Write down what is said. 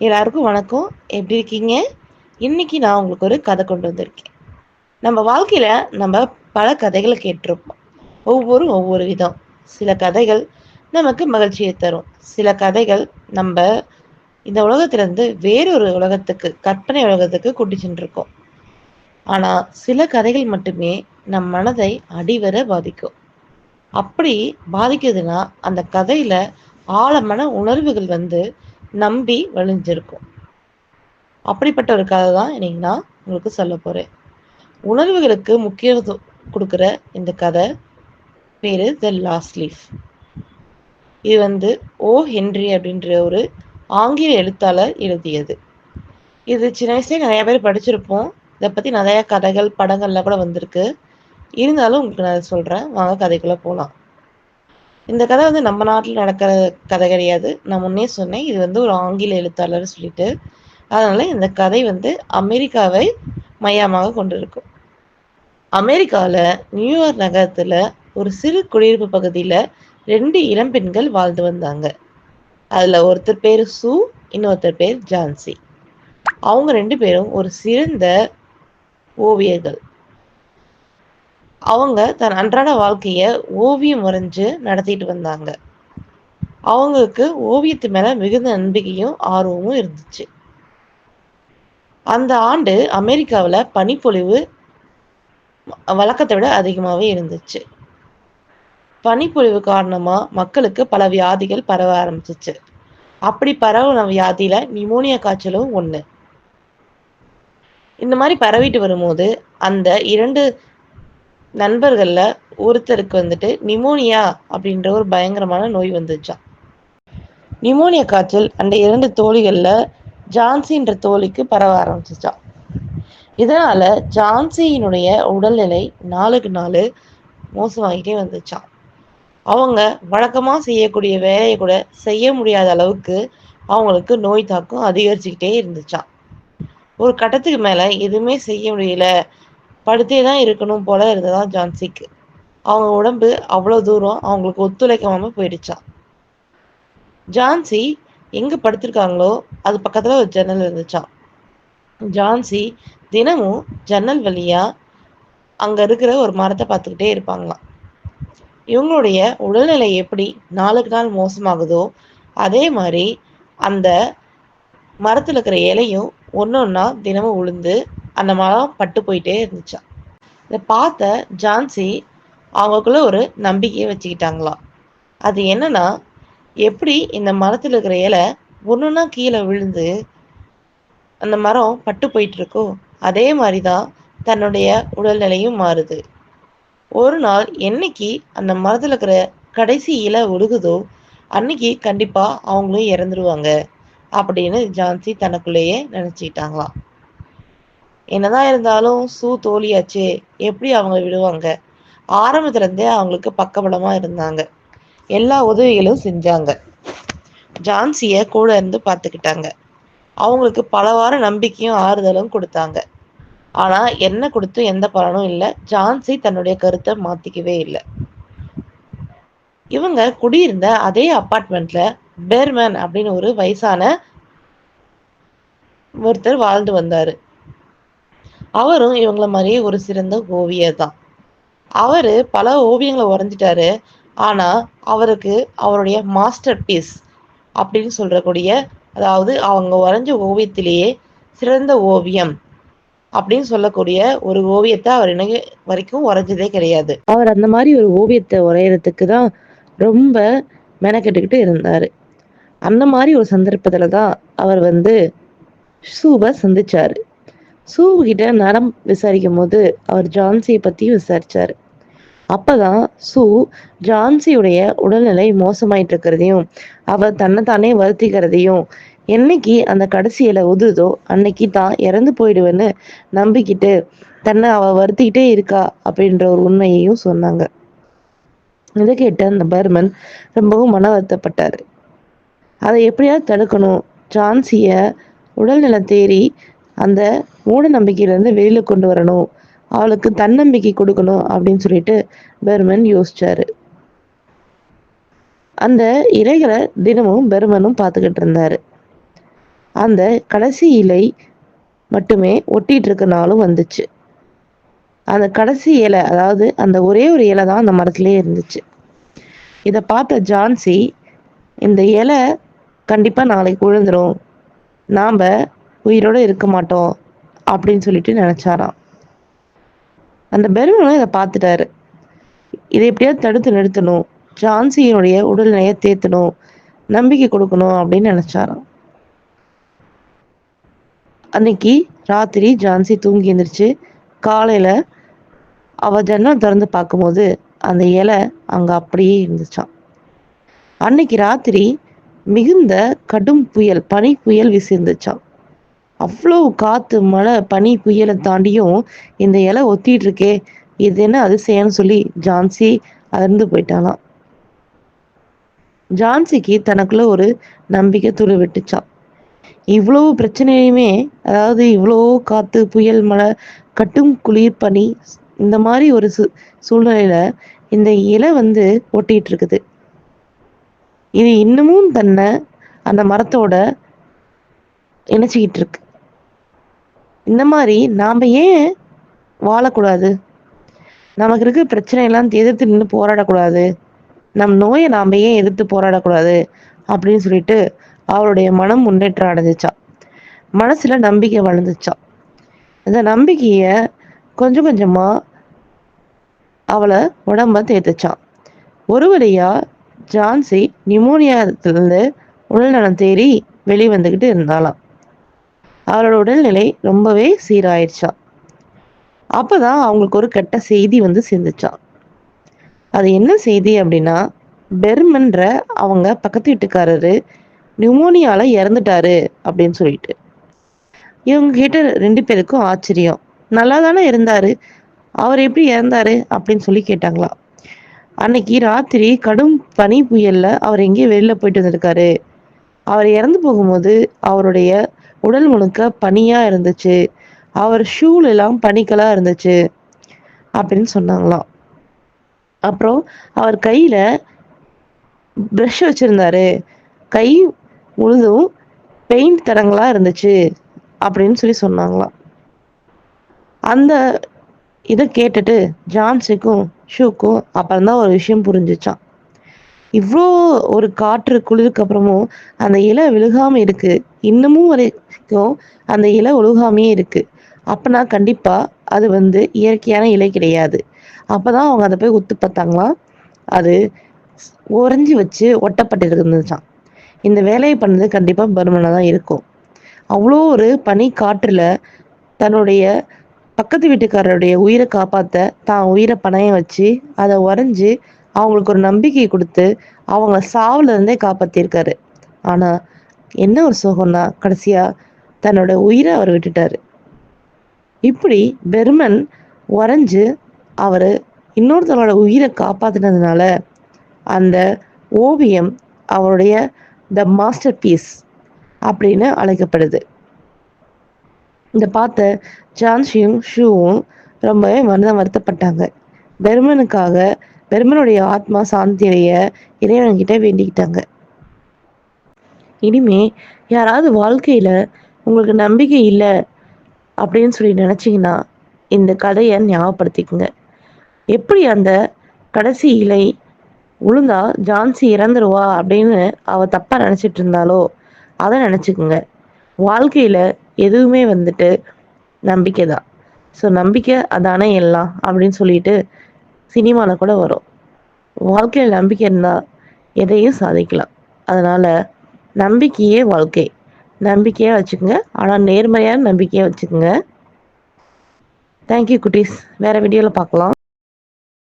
எல்லாருக்கும் வணக்கம். எப்படி இருக்கீங்க? இன்னைக்கு நான் உங்களுக்கு ஒரு கதை கொண்டு வந்திருக்கேன். நம்ம வாழ்க்கையில நம்ம பல கதைகளை கேட்டிருப்போம். ஒவ்வொரு ஒவ்வொரு விதம். சில கதைகள் நமக்கு மகிழ்ச்சியை தரும். சில கதைகள் நம்ம இந்த உலகத்திலிருந்து வேறொரு உலகத்துக்கு கற்பனை உலகத்துக்கு கூட்டி சென்றிருக்கோம். ஆனா சில கதைகள் மட்டுமே நம் மனதை அடிவர பாதிக்கும். அப்படி பாதிக்குதுன்னா அந்த கதையில ஆழமான உணர்வுகள் வந்து நம்பி வழிஞ்சிருக்கும். அப்படிப்பட்ட ஒரு கதை தான் இன்னைக்கு நான் உங்களுக்கு சொல்ல போறேன். உணர்வுகளுக்கு முக்கியத்துவம் கொடுக்குற இந்த கதை பேரு த லாஸ்ட் லீஃப் இது வந்து ஓ ஹென்றி அப்படின்ற ஒரு ஆங்கில எழுத்தாளர் எழுதியது. இது சின்ன வயசுலேயே நிறைய பேர் படிச்சிருப்போம். இதை பத்தி நிறைய கதைகள் படங்கள்லாம் கூட வந்திருக்கு. இருந்தாலும் உங்களுக்கு நான் சொல்றேன். வாங்க கதைக்குள்ள போகலாம் இந்த கதை வந்து நம்ம நாட்டில் நடக்கிற கதை கிடையாது. நான் முன்னே சொன்னேன் இது வந்து ஒரு ஆங்கில எழுத்தாளர் சொல்லிட்டு. அதனால இந்த கதை வந்து அமெரிக்காவை மையமாக கொண்டிருக்கும். அமெரிக்காவில் நியூயார்க் நகரத்தில் ஒரு சிறு குடியிருப்பு பகுதியில் ரெண்டு இளம்பெண்கள் வாழ்ந்து வந்தாங்க. அதில் ஒருத்தர் பேர் சூ இன்னொருத்தர் பேர் ஜான்சி. அவங்க ரெண்டு பேரும் ஒரு சிறந்த ஓவியர்கள். அவங்க தன் அன்றாட வாழ்க்கைய ஓவியம் வரைஞ்சு நடத்திட்டு வந்தாங்க. அவங்களுக்கு ஓவியத்து மேல மிகுந்த நம்பிக்கையும் ஆர்வமும் இருந்துச்சு. அந்த ஆண்டு அமெரிக்காவில் பனிப்பொழிவு வழக்கத்தை விட அதிகமாகவே இருந்துச்சு. பனிப்பொழிவு காரணமாக மக்களுக்கு பல வியாதிகள் பரவ ஆரம்பிச்சிச்சு. அப்படி பரவின வியாதியில நிமோனியா காய்ச்சலும் ஒன்று இந்த மாதிரி பரவிட்டு வரும்போது அந்த இரண்டு நண்பர்கள்ல ஒருத்தருக்கு வந்துட்டு நிமோனியா அப்படின்ற ஒரு பயங்கரமான நோய் வந்துச்சான் நிமோனியா காய்ச்சல் அந்த இரண்டு தோழிகள்ல ஜான்சின்ற தோழிக்கு பரவ ஆரம்பிச்சிச்சான் இதனால ஜான்சியினுடைய உடல்நிலை நாளுக்கு நாள் மோசமாகிட்டே வந்துச்சான் அவங்க வழக்கமா செய்யக்கூடிய வேலையை கூட செய்ய முடியாத அளவுக்கு அவங்களுக்கு நோய் தாக்கம் அதிகரிச்சுக்கிட்டே இருந்துச்சான் ஒரு கட்டத்துக்கு மேல எதுவுமே செய்ய முடியல. படுத்தே தான் இருக்கணும் போல இருந்ததா ஜான்சிக்கு. அவங்க உடம்பு அவ்வளோ தூரம் அவங்களுக்கு ஒத்துழைக்காம போயிடுச்சான் ஜான்சி எங்க படுத்திருக்காங்களோ அது பக்கத்துல ஒரு ஜன்னல் இருந்துச்சான் ஜான்சி தினமும் ஜன்னல் வழியா அங்க இருக்கிற ஒரு மரத்தை பார்த்துக்கிட்டே இருப்பாங்களாம். இவங்களுடைய உடல்நிலை எப்படி நாளுக்கு நாள் மோசமாகுதோ அதே மாதிரி அந்த மரத்தில் இருக்கிற இலையும் ஒன்னொன்னா தினமும் உளுந்து அந்த மரம் பட்டு போயிட்டே இருந்துச்சான் இதை பார்த்த ஜான்சி அவங்களுக்குள்ள ஒரு நம்பிக்கையை வச்சுக்கிட்டாங்களாம். அது என்னன்னா எப்படி இந்த மரத்தில் இருக்கிற இலை ஒன்றுனா கீழே விழுந்து அந்த மரம் பட்டு போயிட்டு இருக்கோ அதே மாதிரி தான் தன்னுடைய உடல்நிலையும் மாறுது. ஒரு நாள் என்னைக்கு அந்த மரத்தில் இருக்கிற கடைசி இலை ஒழுகுதோ அன்னைக்கு கண்டிப்பாக அவங்களும் இறந்துருவாங்க அப்படின்னு ஜான்சி தனக்குள்ளேயே நினச்சிக்கிட்டாங்களாம். என்னதான் இருந்தாலும் சூ தோழியாச்சே எப்படி அவங்க விடுவாங்க? ஆரம்பத்திலேருந்தே அவங்களுக்கு பக்கபலமா இருந்தாங்க. எல்லா உதவிகளும் செஞ்சாங்க. ஜான்சிய கூட இருந்து பார்த்துக்கிட்டாங்க. அவங்களுக்கு பலவார நம்பிக்கையும் ஆறுதலும் கொடுத்தாங்க. ஆனா என்ன கொடுத்தும் எந்த பலனும் இல்லை. ஜான்சி தன்னுடைய கருத்தை மாத்திக்கவே இல்லை. இவங்க குடியிருந்த அதே அப்பார்ட்மெண்ட்ல பெர்மன் அப்படின்னு ஒரு வயசான ஒருத்தர் வாழ்ந்து வந்தாரு. அவரும் இவங்கள மாதிரியே ஒரு சிறந்த ஓவியர் தான். அவரு பல ஓவியங்களை வரைஞ்சிட்டாரு. ஆனா அவருக்கு அவருடைய மாஸ்டர் பீஸ் அப்படின்னு சொல்றக்கூடிய அதாவது அவங்க வரைஞ்ச ஓவியத்திலேயே சிறந்த ஓவியம் அப்படின்னு சொல்லக்கூடிய ஒரு ஓவியத்தை அவர் இன்னைக்கு வரைக்கும் வரைஞ்சதே கிடையாது. அவர் அந்த மாதிரி ஒரு ஓவியத்தை வரைகிறதுக்கு தான் ரொம்ப மெனக்கெட்டுக்கிட்டு இருந்தார். அந்த மாதிரி ஒரு சந்தர்ப்பத்தில் தான் அவர் வந்து சூவை சந்திச்சாரு. சூ கிட்ட நரம் விசாரிக்கும் போது அவர் ஜான்சியை பத்தி விசாரிச்சாரு. அப்பதான் சூ ஜான்சியுடைய உடல்நிலை மோசமாயிட்டு இருக்கிறதையும் அவர் தன்னைத்தானே வருத்திக்கிறதையும் என்னைக்கு அந்த கடைசியில உதுதோ அன்னைக்கு தான் இறந்து போயிடுவேன்னு நம்பிக்கிட்டு தன்னை அவ வருத்திக்கிட்டே இருக்கா அப்படின்ற ஒரு உண்மையையும் சொன்னாங்க. இதை கேட்ட அந்த பர்மன் ரொம்பவும் மன வருத்தப்பட்டாரு. அதை எப்படியாவது தடுக்கணும். ஜான்சிய உடல்நலம் தேறி அந்த மூட நம்பிக்கையிலேருந்து வெளியில கொண்டு வரணும். அவளுக்கு தன்னம்பிக்கை கொடுக்கணும் அப்படின்னு சொல்லிட்டு பெர்மன் யோசிச்சாரு. அந்த இலைகளை தினமும் பெருமனும் பார்த்துக்கிட்டு இருந்தாரு. அந்த கடைசி இலை மட்டுமே ஒட்டிட்டு இருக்க நாளும் வந்துச்சு. அந்த கடைசி இலை அதாவது அந்த ஒரே ஒரு இலை தான் அந்த மரத்திலே இருந்துச்சு. இதை பார்த்த ஜான்சி இந்த இலை கண்டிப்பாக நாளைக்கு விழுந்துடும் நாம் உயிரோடு இருக்க மாட்டோம் அப்படின்னு சொல்லிட்டு நினச்சாராம். அந்த பெருமனும் இதை பார்த்துட்டாரு. இதை எப்படியாவது தடுத்து நிறுத்தணும். ஜான்சியினுடைய உடல்நிலையை தேத்தணும். நம்பிக்கை கொடுக்கணும் அப்படின்னு நினைச்சாராம். அன்னைக்கு ராத்திரி ஜான்சி தூங்கி எந்திரிச்சு காலையில அவ ஜன்னல் திறந்து பார்க்கும்போது அந்த இலை அங்க அப்படியே இருந்துச்சான் அன்னைக்கு ராத்திரி மிகுந்த கடும் புயல் பனி புயல் வீசிருந்துச்சான் அவ்வளோ காற்று மழை பனி புயலை தாண்டியும் இந்த இலை ஒத்திட்டு இருக்கே இது என்ன அதிசயம்னு சொல்லி ஜான்சி அதிர்ந்து போயிட்டாலாம் ஜான்சிக்கு தனக்குள்ள ஒரு நம்பிக்கை துரு விட்டுச்சான் இவ்வளோ பிரச்சனையுமே அதாவது இவ்வளோ காத்து புயல் மழை கட்டும் குளிர் பனி இந்த மாதிரி ஒரு சு சூழ்நிலையில இந்த இலை வந்து ஒட்டிட்டு இருக்குது இது இன்னமும் தன்னை அந்த மரத்தோட இணைச்சிக்கிட்டு இருக்கு இந்த மாதிரி நாம் ஏன் வாழக்கூடாது? நமக்கு இருக்க பிரச்சனை எல்லாம் எதிர்த்து நின்று போராடக்கூடாது. நம் நோயை நாம் ஏன் எதிர்த்து போராடக்கூடாது? அப்படின்னு சொல்லிட்டு அவளுடைய மனம் முன்னேற்றம் அடைஞ்சிச்சா. மனசுல நம்பிக்கை வளர்ந்துச்சா. இந்த நம்பிக்கைய கொஞ்சம் கொஞ்சமா அவளை உடம்ப தேர்த்துச்சான் ஒரு வழியா ஜான்சி நிமோனியாத்திலிருந்து உடல்நலம் தேறி வெளிவந்துகிட்டு இருந்தாளாம். அவளோட உடல்நிலை ரொம்பவே சீராயிடுச்சா அப்பதான் அவங்களுக்கு ஒரு கெட்ட செய்தி வந்து சேர்ந்துச்சா. அது என்ன செய்தி அப்படின்னா பெர்மன்ற அவங்க பக்கத்து வீட்டுக்காரரு நியூமோனியால இறந்துட்டாரு அப்படின்னு சொல்லிட்டு. இவங்க கிட்ட ரெண்டு பேருக்கும் ஆச்சரியம். நல்லா தானே இருந்தாரு. அவர் எப்படி இறந்தாரு அப்படின்னு சொல்லி கேட்டாங்களா. அன்னைக்கு ராத்திரி கடும் பனி புயல்ல அவர் எங்கேயோ வெளியில போயிட்டு வந்திருக்காரு. அவர் இறந்து போகும்போது அவருடைய உடல் முழுக்க பனியா இருந்துச்சு. அவர் ஷூல எல்லாம் பனிக்கலா இருந்துச்சு அப்படின்னு சொன்னாங்களாம். அப்புறம் அவர் கையில ப்ரஷ் வச்சிருந்தாரு. கை முழுதும் பெயிண்ட் தடங்களா இருந்துச்சு அப்படின்னு சொல்லி சொன்னாங்களாம். அந்த இதை கேட்டுட்டு ஜான்சிக்கும் ஷூக்கும் அப்புறம்தான் ஒரு விஷயம் புரிஞ்சிச்சான் இவ்வளோ ஒரு காற்று குளிருக்கு அப்புறமும் அந்த இலை விழுகாம இருக்கு. இன்னமும் வரைக்கும் அந்த இலை ஒழுகாமையே இருக்கு. அப்பனா கண்டிப்பா அது வந்து இயற்கையான இலை கிடையாது. அப்பதான் அவங்க அதை போய் உத்து பார்த்தாங்களாம். அது உறைஞ்சி வச்சு ஒட்டப்பட்டு இருந்துச்சான் இந்த வேலையை பண்ணது கண்டிப்பா பருமனாக தான் இருக்கும். அவ்வளோ ஒரு பனி காற்றுல தன்னுடைய பக்கத்து வீட்டுக்காரருடைய உயிரை காப்பாத்த தான் உயிரை பணையம் வச்சு அதை உறைஞ்சி அவங்களுக்கு ஒரு நம்பிக்கை கொடுத்து அவங்கள சாவுல இருந்தே காப்பாத்திருக்காரு. ஆனா என்ன ஒரு சோகம்னா கடைசியா தன்னோட உயிரை அவர் விட்டுட்டாரு. இப்படி பெர்மன் உறைஞ்சு அவர் இன்னொருத்தரோட உயிரை காப்பாத்தினதுனால அந்த ஓவியம் அவருடைய த மாஸ்டர் பீஸ் அப்படின்னு அழைக்கப்படுது. இந்த பார்த்த ஜான்ஷியும் ஷூவும் ரொம்பவே மனதம் வருத்தப்பட்டாங்க. பெர்மனுக்காக பெருமனுடைய ஆத்மா சாந்தியடைய இறைவன்கிட்ட வேண்டிக்கிட்டாங்க. இனிமே யாராவது வாழ்க்கையில உங்களுக்கு நம்பிக்கை இல்லை அப்படின்னு சொல்லி நினச்சிங்கன்னா இந்த கதையை ஞாபகப்படுத்திக்குங்க. எப்படி அந்த கடைசி இலை உளுந்தா ஜான்சி இறந்துருவா அப்படின்னு அவ தப்பா நினைச்சிட்டு இருந்தாலோ அதை நினைச்சுக்குங்க. வாழ்க்கையில எதுவுமே வந்துட்டு நம்பிக்கை தான். ஸோ நம்பிக்கை அதானே எல்லாம் அப்படின்னு சொல்லிட்டு சினிமாவில் கூட வரும். வாழ்க்கையில் நம்பிக்கை இருந்தால் எதையும் சாதிக்கலாம். அதனால நம்பிக்கையே வாழ்க்கை. நம்பிக்கையாக வச்சுக்கோங்க. ஆனால் நேர்மையான நம்பிக்கையாக வச்சுக்கோங்க. தேங்க்யூ குட்டீஸ். வேறு வீடியோவில் பார்க்கலாம்.